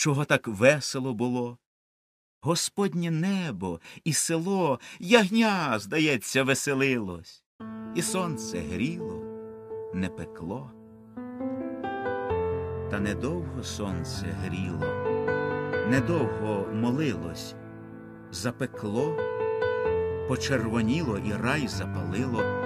чого так весело було. Господнє небо і село ягня, здається, веселилось, і сонце гріло, не пекло. Та недовго сонце гріло, недовго молилось, запекло, почервоніло і рай запалило.